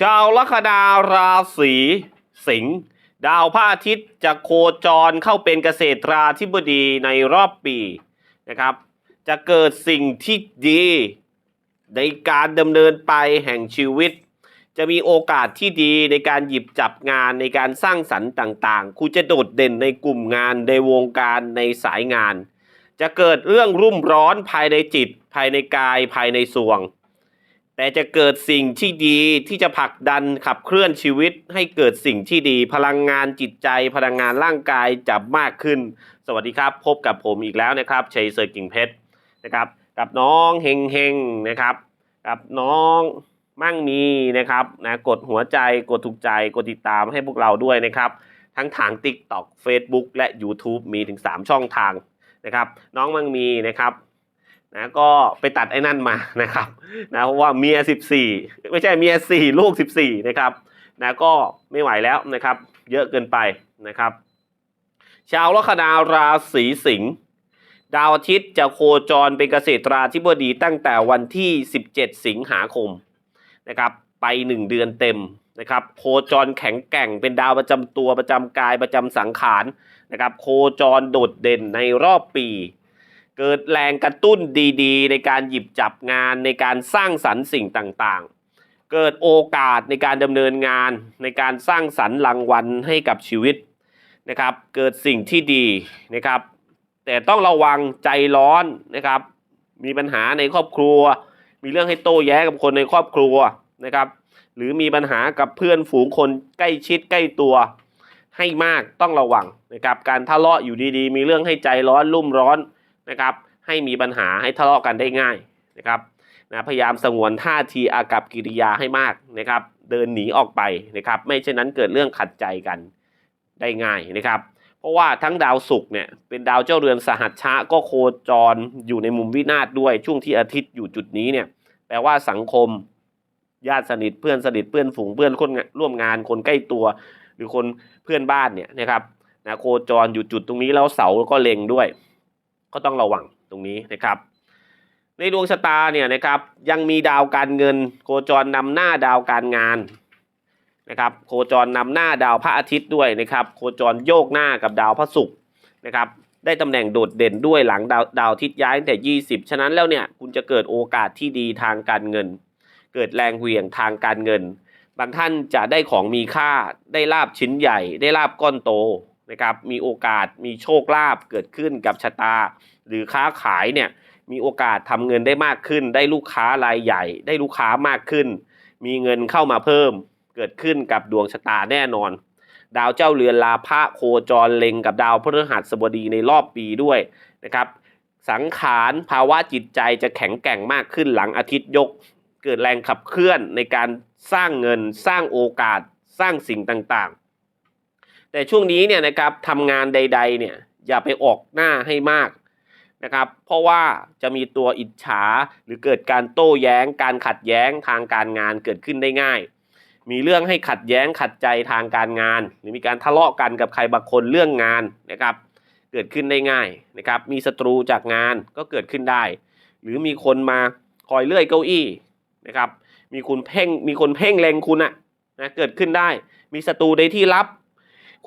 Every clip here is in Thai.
ชาวลัคนาราศีสิงห์ดาวพระอาทิตย์จะโคจรเข้าเป็นเกษตราธิบดีในรอบปีนะครับ จะเกิดสิ่งที่ดีในการดำเนินไปแห่งชีวิต จะมีโอกาสที่ดีในการหยิบจับงานในการสร้างสรรค์ต่างๆ คุณจะโดดเด่นในกลุ่มงานในวงการในสายงาน จะเกิดเรื่องรุ่มร้อนภายในจิต ภายในกายภายในสวง แต่จะเกิดสิ่งที่ดีที่จะผลักดันขับเคลื่อนชีวิต ให้เกิดสิ่งที่ดี พลังงานจิตใจ พลังงานร่างกายจะมากขึ้น สวัสดีครับ พบกับผมอีกแล้วนะครับชัยเซอร์กิ่งเพชรนะครับ กับน้องเฮงเฮงนะครับ กับน้องมั่งมีนะครับนะกดหัวใจกดถูกใจกดติดตามให้พวกเราด้วยนะครับ ทั้งทาง TikTok Facebook และ YouTube มีถึง 3 ช่องทางนะครับ น้องมั่งมีนะครับ นะก็ไปตัดไอ้นั่นมานะครับนะเพราะว่าเมีย 14 ไม่ใช่เมีย 4 ลูก 14 นะครับนะก็ไม่ไหวแล้วนะครับ เยอะเกินไปนะครับ ชาวลัคนาราศีสิงห์ดาวอาทิตย์จะโคจรเป็นเกษตราธิบดีตั้งแต่วันที่ 17 สิงหาคมนะครับไป 1 เดือนเต็มนะครับโคจรแข็งแกร่งเป็นดาวประจำตัวประจำกายประจำสังขารนะครับโคจรโดดเด่นในรอบปี เกิดแรงกระตุ้นดีๆ ในการหยิบจับงานในการสร้างสรรค์สิ่งต่างๆ เกิดโอกาสในการดำเนินงาน ในการสร้างสรรค์รางวัลให้กับชีวิตนะครับ เกิดสิ่งที่ดีนะครับ แต่ต้องระวังใจร้อนนะครับ มีปัญหาในครอบครัว มีเรื่องให้โต้แย้งกับคนในครอบครัวนะครับ หรือมีปัญหากับเพื่อนฝูงคนใกล้ชิดใกล้ตัวให้มากต้องระวังนะครับ การทะเลาะอยู่ดีๆ มีเรื่องให้ใจร้อนรุ่มร้อน นะครับ ให้มีปัญหาให้ทะเลาะกันได้ง่ายนะครับนะพยายามสงวนท่าทีอากับกิริยาให้มากนะครับ เดินหนีออกไปนะครับ ไม่เช่นนั้นเกิดเรื่องขัดใจกันได้ง่ายนะครับ เพราะว่าทั้งดาวศุกร์เนี่ยเป็นดาวเจ้าเรือนสหัชชะก็โคจรอยู่ในมุมวินาศด้วยช่วงที่อาทิตย์อยู่จุดนี้เนี่ยแปลว่าสังคมญาติสนิทเพื่อนสนิทเพื่อนฝูงเพื่อนคนงานร่วมงานคนใกล้ตัว หรือคนเพื่อนบ้านเนี่ยนะครับนะโคจรอยู่จุดตรงนี้แล้วเสาก็เล็งด้วย ก็ต้องระวังตรงนี้นะครับ ในดวงชะตาเนี่ยนะครับยังมีดาวการเงิน โคจรนำหน้าดาวการงานนะครับโคจรนำหน้าดาวพระอาทิตย์ด้วยนะครับ โคจรโยกหน้ากับดาวพระศุกร์นะครับได้ตำแหน่งโดดเด่นด้วยหลังดาวดาวอาทิตย์ย้ายแต่ 20 ฉะนั้นแล้วเนี่ยคุณจะเกิดโอกาสที่ดีทางการเงิน เกิดแรงเหวี่ยงทางการเงิน บางท่านจะได้ของมีค่า ได้ลาบชิ้นใหญ่ ได้ลาบก้อนโต นะครับมีโอกาสมีโชคลาภเกิดขึ้นกับชะตา หรือค้าขายเนี่ยมีโอกาสทำเงินได้มากขึ้น ได้ลูกค้ารายใหญ่ ได้ลูกค้ามากขึ้น มีเงินเข้ามาเพิ่ม เกิดขึ้นกับดวงชะตาแน่นอน ดาวเจ้าเรือนลาภะโคจรเล็งกับดาวพฤหัสบดีในรอบปีด้วยนะครับสังขารภาวะจิตใจจะแข็งแกร่งมากขึ้นหลังอาทิตย์ยก เกิดแรงขับเคลื่อนในการสร้างเงินสร้างโอกาสสร้างสิ่งต่างๆ แต่ช่วงนี้เนี่ยนะครับทำงานใด ๆ เนี่ยอย่าไปออกหน้าให้มากนะครับ เพราะว่าจะมีตัวอิจฉาหรือเกิดการโต้แย้ง การขัดแย้งทางการงานเกิดขึ้นได้ง่าย มีเรื่องให้ขัดแย้งขัดใจทางการงาน หรือมีการทะเลาะกันกับใครบางคนเรื่องงานนะครับ เกิดขึ้นได้ง่ายนะครับ มีศัตรูจากงานก็เกิดขึ้นได้ หรือมีคนมาคอยเลื่อยเก้าอี้นะครับ มีคุณเพ่งมีคนเพ่งเล็งคุณอะนะเกิดขึ้นได้ มีศัตรูในที่ลับ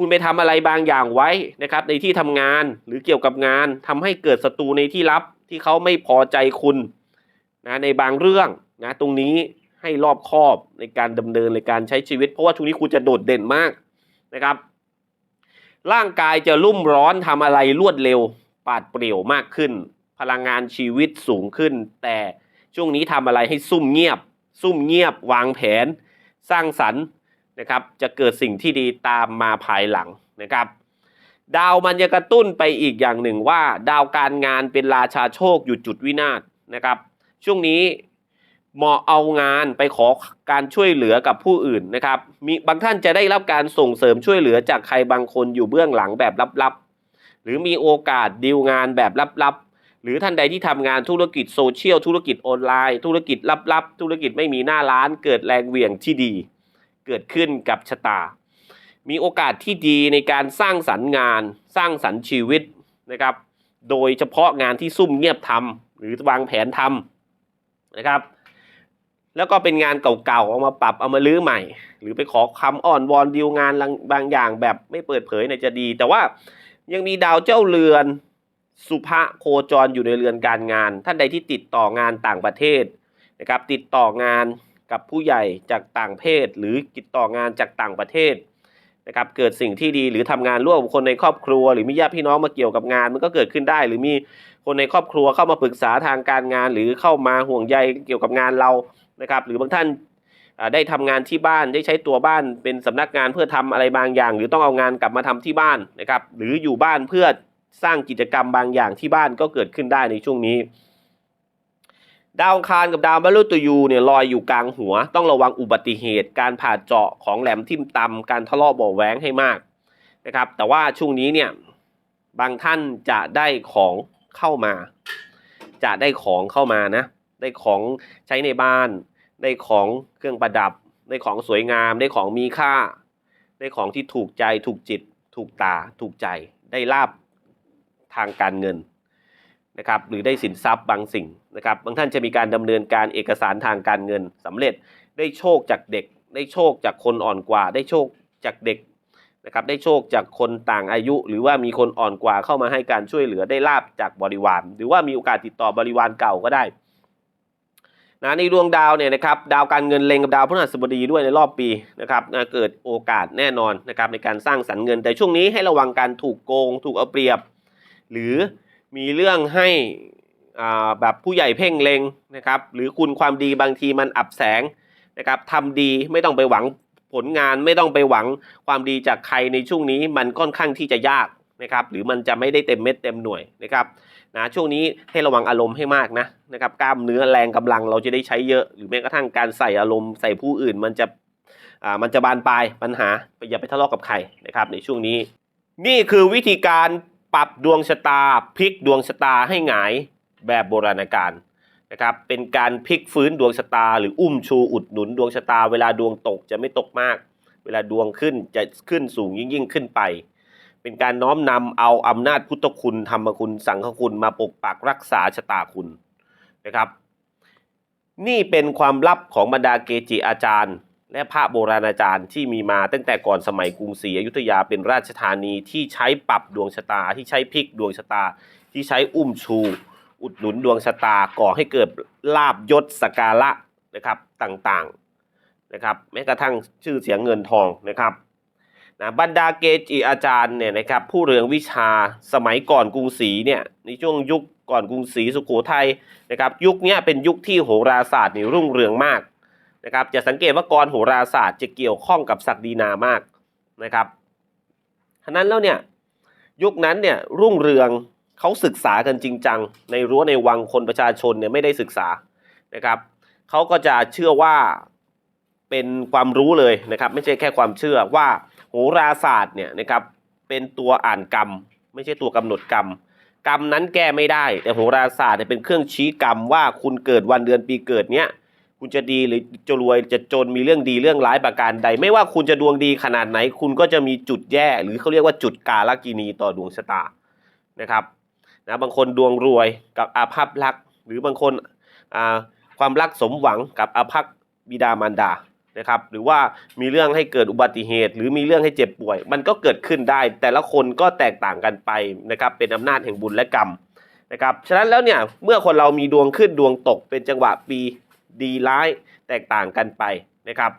คุณไปทำอะไรบางอย่างไว้นะครับ ในที่ทำงานหรือเกี่ยวกับงานทำให้เกิดศัตรูในที่ลับที่เขาไม่พอใจคุณนะในบางเรื่องนะตรงนี้ให้รอบคอบในการดำเนินในการใช้ชีวิต เพราะว่าช่วงนี้คุณจะโดดเด่นมากนะครับ ร่างกายจะรุ่มร้อนทำอะไรรวดเร็ว ปาดเปรี่ยวมากขึ้น พลังงานชีวิตสูงขึ้น แต่ช่วงนี้ทำอะไรให้ซุ่มเงียบ ซุ่มเงียบ วางแผน สร้างสรรค์ นะครับจะเกิดสิ่งที่ดีตามมาภายหลังนะครับ ดาวมันจะกระตุ้นไปอีกอย่างหนึ่งว่า ดาวการงานเป็นราชาโชคอยู่จุดวินาศนะครับ ช่วงนี้เหมาะเอางานไปขอการช่วยเหลือกับผู้อื่นนะครับ มีบางท่านจะได้รับการส่งเสริมช่วยเหลือจากใครบางคนอยู่เบื้องหลังแบบลับๆ หรือมีโอกาสดีลงานแบบลับๆ หรือท่านใดที่ทำงานธุรกิจโซเชียลธุรกิจออนไลน์ ธุรกิจลับๆ ธุรกิจไม่มีหน้าร้านเกิดแรงเหวี่ยงที่ดี เกิดขึ้นกับชะตา มีโอกาสที่ดีในการสร้างสรรค์งาน สร้างสรรค์ชีวิตนะครับ โดยเฉพาะงานที่ซุ่มเงียบทำหรือวางแผนทำนะครับ แล้วก็เป็นงานเก่าๆเอามาปรับเอามาลื้อใหม่ หรือไปขอคำอ้อนวอนดีลงานบางอย่างแบบไม่เปิดเผยเนี่ยจะดี แต่ว่ายังมีดาวเจ้าเรือนสุภะโคจรอยู่ในเรือนการงาน ท่านใดที่ติดต่องานต่างประเทศนะครับ ติดต่องาน กับผู้ใหญ่จากต่างเพศ หรือติดต่องานจากต่างประเทศนะครับเกิดสิ่งที่ดีหรือทำงานร่วมกับคนในครอบครัว หรือมีญาติพี่น้องมาเกี่ยวกับงาน มันก็เกิดขึ้นได้ หรือมีคนในครอบครัวเข้ามาปรึกษาทางการงาน หรือเข้ามาห่วงใยเกี่ยวกับงานเรานะครับ หรือบางท่านได้ทำงานที่บ้านได้ใช้ตัวบ้านเป็นสำนักงานเพื่อทำอะไรบางอย่าง หรือต้องเอางานกลับมาทำที่บ้านนะครับ หรืออยู่บ้านเพื่อสร้างกิจกรรมบางอย่างที่บ้านก็เกิดขึ้นได้ในช่วงนี้ ดาวอังคารกับดาวมฤตยูเนี่ยลอยอยู่กลางหัว ต้องระวังอุบัติเหตุ การผ่าเจาะของแหลมทิ่มตำการทะเลาะเบาะแว้งให้มากนะครับ แต่ว่าช่วงนี้เนี่ยบางท่านจะได้ของเข้ามา จะได้ของเข้ามานะ ได้ของใช้ในบ้าน ได้ของเครื่องประดับ ได้ของสวยงาม ได้ของมีค่า ได้ของที่ถูกใจถูกจิต ถูกตาถูกใจ ได้ลาบทางการเงินนะครับ หรือได้สินทรัพย์บางสิ่ง นะครับบางท่านจะมีการดำเนินการเอกสารทางการเงินสำเร็จได้โชคจากเด็ก ได้โชคจากคนอ่อนกว่า ได้โชคจากเด็กนะครับได้โชคจากคนต่างอายุ หรือว่ามีคนอ่อนกว่าเข้ามาให้การช่วยเหลือได้ลาบจากบริวาร หรือว่ามีโอกาสติดต่อบริวารเก่าก็ได้นะในดวงดาวเนี่ยนะครับดาวการเงินเล็งกับดาวพฤหัสบดีด้วยในรอบปีนะครับนะเกิดโอกาสแน่นอนนะครับในการสร้างสรรค์เงิน แต่ช่วงนี้ให้ระวังการถูกโกง ถูกเอาเปรียบ หรือมีเรื่องให้ แบบผู้ใหญ่เพ่งเลงนะครับหรือคุณความดีบางทีมันอับแสงนะครับทำดีไม่ต้องไปหวังผลงานไม่ต้องไปหวังความดีจากใครในช่วงนี้มันค่อนข้างที่จะยากนะครับหรือมันจะไม่ได้เต็มเม็ดเต็มหน่วยนะครับนะช่วงนี้ให้ระวังอารมณ์ให้มากนะนะครับกล้ามเนื้อแรงกำลังเราจะได้ใช้เยอะ หรือแม้กระทั่งการใส่อารมณ์ใส่ผู้อื่นมันจะอ่ามันจะบานปลายปัญหาอย่าไปทะเลาะกับใครนะครับในช่วงนี้ นี่คือวิธีการปรับดวงชะตาพลิกดวงชะตาให้หงาย แบบโบราณกาลนะครับเป็นการพลิกฟื้นดวงชะตา หรืออุ้มชูอุดหนุนดวงชะตา เวลาดวงตกจะไม่ตกมาก เวลาดวงขึ้นจะขึ้นสูงยิ่งยิ่งขึ้นไป เป็นการน้อมนำเอาอำนาจพุทธคุณธรรมคุณสังฆคุณมาปกปักรักษาชะตาคุณนะครับ นี่เป็นความลับของบรรดาเกจิอาจารย์ และพระโบราณอาจารย์ที่มีมาตั้งแต่ก่อนสมัยกรุงศรีอยุธยาเป็นราชธานีที่ใช้ปรับดวงชะตาที่ใช้พลิกดวงชะตาที่ใช้อุ้มชู อุดหนุนดวงชะตาก่อให้เกิดลาบยศสการะนะครับต่างๆนะครับแม้กระทั่งชื่อเสียงเงินทองนะครับนะบรรดาเกจิอาจารย์เนี่ยนะครับผู้เรืองวิชาสมัยก่อนกรุงศรีเนี่ยในช่วงยุคก่อนกรุงศรีสุโขทัยนะครับยุคนี้เป็นยุคที่โหราศาสตร์นี่รุ่งเรืองมากนะครับจะสังเกตว่ากรโหราศาสตร์จะเกี่ยวข้องกับศักดินามากนะครับฉะนั้นแล้วเนี่ยยุคนั้นเนี่ยรุ่งเรือง เขาศึกษากันจริงจัง ในรั้วในวังคนประชาชนเนี่ยไม่ได้ศึกษานะครับเขาก็จะเชื่อว่าเป็นความรู้เลยนะครับไม่ใช่แค่ความเชื่อว่าโหราศาสตร์เนี่ยนะครับเป็นตัวอ่านกรรม ไม่ใช่ตัวกำหนดกรรม กรรมนั้นแก้ไม่ได้ แต่โหราศาสตร์เนี่ยเป็นเครื่องชี้กรรมว่าคุณเกิดวันเดือนปีเกิดเนี้ยคุณจะดีหรือจะรวยจะจนมีเรื่องดีเรื่องร้ายประการใด ไม่ว่าคุณจะดวงดีขนาดไหน คุณก็จะมีจุดแย่ หรือเขาเรียกว่าจุดกาลกินีต่อดวงชะตานะครับ นะบางคนดวงรวยกับอาภัพรัก หรือบางคนความรักสมหวังกับอาภัพบิดามารดานะครับหรือว่ามีเรื่องให้เกิดอุบัติเหตุ หรือมีเรื่องให้เจ็บป่วย มันก็เกิดขึ้นได้ แต่ละคนก็แตกต่างกันไปนะครับเป็นอำนาจแห่งบุญและกรรมนะครับฉะนั้นแล้วเนี่ยเมื่อคนเรามีดวงขึ้นดวงตกเป็นจังหวะปีดีร้ายแตกต่างกันไปนะครับ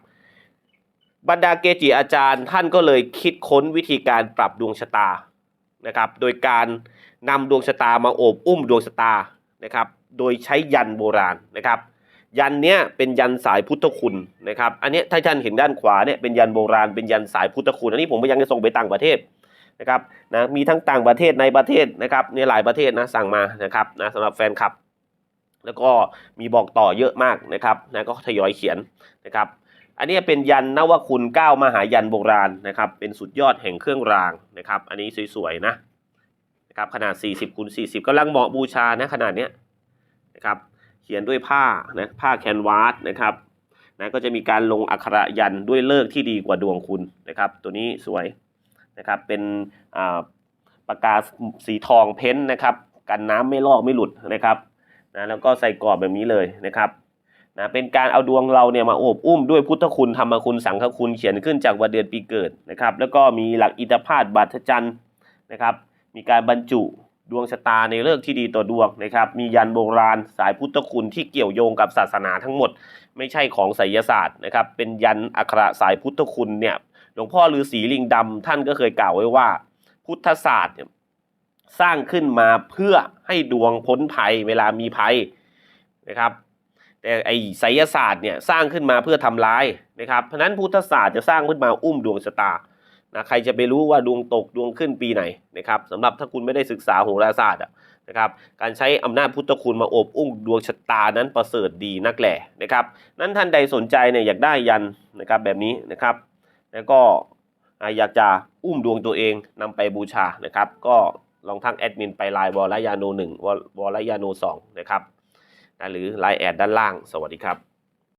บรรดาเกจิอาจารย์ท่านก็เลยคิดค้นวิธีการปรับดวงชะตา นะครับโดยการนำดวงชะตามาโอบอุ้มดวงชะตานะครับโดยใช้ยันโบราณนะครับยันเนี้ยเป็นยันสายพุทธคุณนะครับอันนี้ถ้าท่านเห็นด้านขวาเนี่ยเป็นยันโบราณเป็นยันสายพุทธคุณอันนี้ผมก็ยังจะส่งไปต่างประเทศนะครับนะมีทั้งต่างประเทศในประเทศนะครับในหลายประเทศนะสั่งมานะครับนะสำหรับแฟนคลับ แล้วก็มีบอกต่อเยอะมากนะครับนะก็ทยอยเขียนนะครับ อันนี้เป็นยันนวคุณเก้ามหายันโบราณนะครับ เป็นสุดยอดแห่งเครื่องรางนะครับ อันนี้สวยๆนะนะครับขนาด 40คูณ40กำลังเหมาะบูชานะขนาดเนี้ยนะครับ เขียนด้วยผ้านะผ้าแคนวาสนะครับนะก็จะมีการลงอักขระยันด้วยเลิกที่ดีกว่าดวงคุณนะครับ ตัวนี้สวยนะครับเป็นอ่าปากกาสีทองเพ้นท์นะครับ กันน้ำไม่ลอกไม่หลุดนะครับนะแล้วก็ใส่กรอบแบบนี้เลยนะครับ นะเป็นการเอาดวงเราเนี่ยมาโอบอุ้มด้วยพุทธคุณธรรมคุณสังฆคุณเขียนขึ้นจากวันเดือนปีเกิดนะครับ แล้วก็มีหลักอิทธพาตบัตรจันทร์นะครับ มีการบรรจุดวงชะตาในเลิกที่ดีต่อดวงนะครับ มียันโบราณสายพุทธคุณที่เกี่ยวโยงกับศาสนาทั้งหมด ไม่ใช่ของไสยศาสตร์นะครับ เป็นยันอักระสายพุทธคุณเนี่ยหลวงพ่อฤาษีลิงดำท่านก็เคยกล่าวไว้ว่า พุทธศาสตร์เนี่ยสร้างขึ้นมาเพื่อให้ดวงพ้นภัยเวลามีภัยนะครับ แต่ไอไสยศาสตร์เนี่ยสร้างขึ้นมาเพื่อทำร้ายนะครับ เพราะนั้นพุทธศาสตร์จะสร้างขึ้นมาอุ้มดวงชะตานะใครจะไปรู้ว่าดวงตกดวงขึ้นปีไหนนะครับสำหรับถ้าคุณไม่ได้ศึกษาโหราศาสตร์นะครับการใช้อำนาจพุทธคุณมาโอบอุ้มดวงชะตานั้นประเสริฐดีนักแหล่นะครับ นั้นท่านใดสนใจเนี่ยอยากได้ยันนะครับแบบนี้นะครับ แล้วก็อยากจะอุ้มดวงตัวเองนำไปบูชานะครับ ก็ลองทักแอดมินไปไลน์วอลยาโนหนึ่งวอลยาโนสองนะครับ นะหรือไลน์แอดด้านล่าง สวัสดีครับ